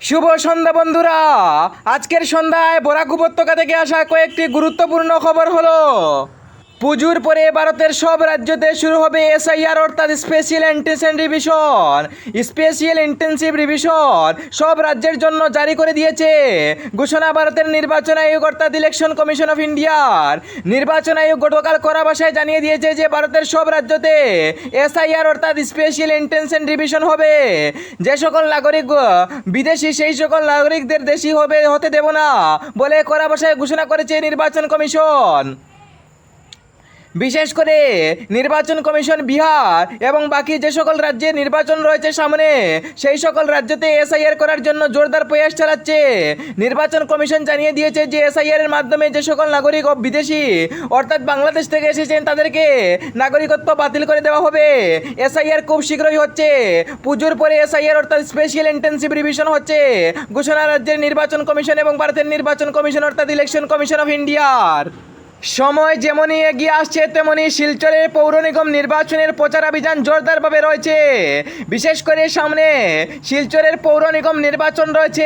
শুভ সন্ধ্যা বন্ধুরা। আজকের সন্ধ্যায় বরাক উপত্যকা থেকে আসা কয়েকটি গুরুত্বপূর্ণ খবর হলো পুজোর পরে ভারতের সব রাজ্যতে শুরু হবে এসআইআর, অর্থাৎ special intensive revision special intensive revision সব রাজ্যের জন্য জারি করে দিয়েছে। ঘোষণা, ভারতের নির্বাচন আয়োগ, অর্থাৎ ইলেকশন কমিশন অফ ইন্ডিয়ার নির্বাচন আয়োগ গতকাল করা ভাষায় জানিয়ে দিয়েছে যে, ভারতের সব রাজ্যতে এসআইআর, অর্থাৎ স্পেশাল ইন্টেনশন রিভিশন হবে। যে সকল নাগরিক, বিদেশি, সেই সকল নাগরিকদের দেশি হবে, হতে দেব না বলে করা ভাষায় ঘোষণা করেছে নির্বাচন কমিশন বিশেষ করে নির্বাচন কমিশন, বিহার এবং বাকি যে সকল রাজ্যে নির্বাচন রয়েছে সামনে, সেই সকল রাজ্যতে এসআইআর করার জন্য জোরদার প্রয়াস চালাচ্ছে। নির্বাচন কমিশন জানিয়ে দিয়েছে যে এসআইআর এর মাধ্যমে যে সকল নাগরিক ও বিদেশি, অর্থাৎ বাংলাদেশ থেকে এসেছেন, তাদেরকে নাগরিকত্ব বাতিল করে দেওয়া হবে। এসআইআর খুব শীঘ্রই হচ্ছে। পুজোর পরে এসআইআর, অর্থাৎ স্পেশাল ইন্টেনসিভ রিভিশন হচ্ছে। ঘোষণা রাজ্যের নির্বাচন কমিশন এবং ভারতের নির্বাচন কমিশন, অর্থাৎ ইলেকশন কমিশন অফ ইন্ডিয়ার সময় যেমনই এগিয়ে আসছে তেমনি শিলচরের পৌর নিগম নির্বাচনের প্রচারাভিযান জোরদারভাবে রয়েছে। বিশেষ করে সামনে শিলচরের পৌর নিগম নির্বাচন রয়েছে।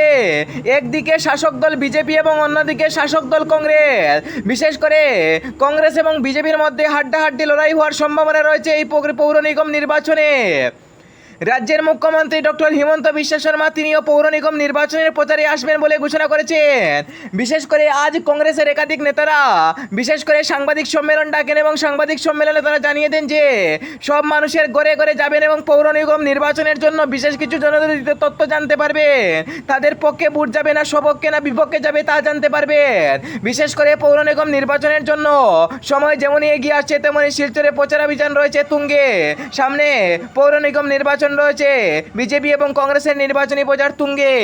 একদিকে শাসক দল বিজেপি এবং অন্যদিকে শাসক দল কংগ্রেস। বিশেষ করে কংগ্রেস এবং বিজেপির মধ্যে হাড্ডাহাড্ডি লড়াই হওয়ার সম্ভাবনা রয়েছে এই পৌর- নিগম নির্বাচনে। রাজ্যের মুখ্যমন্ত্রী ডক্টর হিমন্ত বিশ্ব শর্মা তিনিও পৌর নিগম নির্বাচনের প্রচারে আসবেন বলে ঘোষণা করেছেন। বিশেষ করে আজ কংগ্রেসের একাধিক নেতারা, বিশেষ করে সাংবাদিক সম্মেলন ডাকেন এবং সাংবাদিক সম্মেলনে তারা জানিয়ে দেন যে, সব মানুষের ঘরে ঘরে যাবেন এবং পৌর নিগম নির্বাচনের জন্য বিশেষ কিছু জনগণিত তথ্য জানতে পারবেন তাদের পক্ষে ভোট যাবে না, সপক্ষে না, বিপক্ষে যাবে তা জানতে পারবেন বিশেষ করে পৌর নিগম নির্বাচনের জন্য সময় যেমনই এগিয়ে আসছে, তেমনই শিলচরে প্রচারাভিযান রয়েছে তুঙ্গে। সামনে পৌর নিগম নির্বাচন রয়েছে। বিজেপি এবং কংগ্রেসের নির্বাচনী প্রচার তুঙ্গে।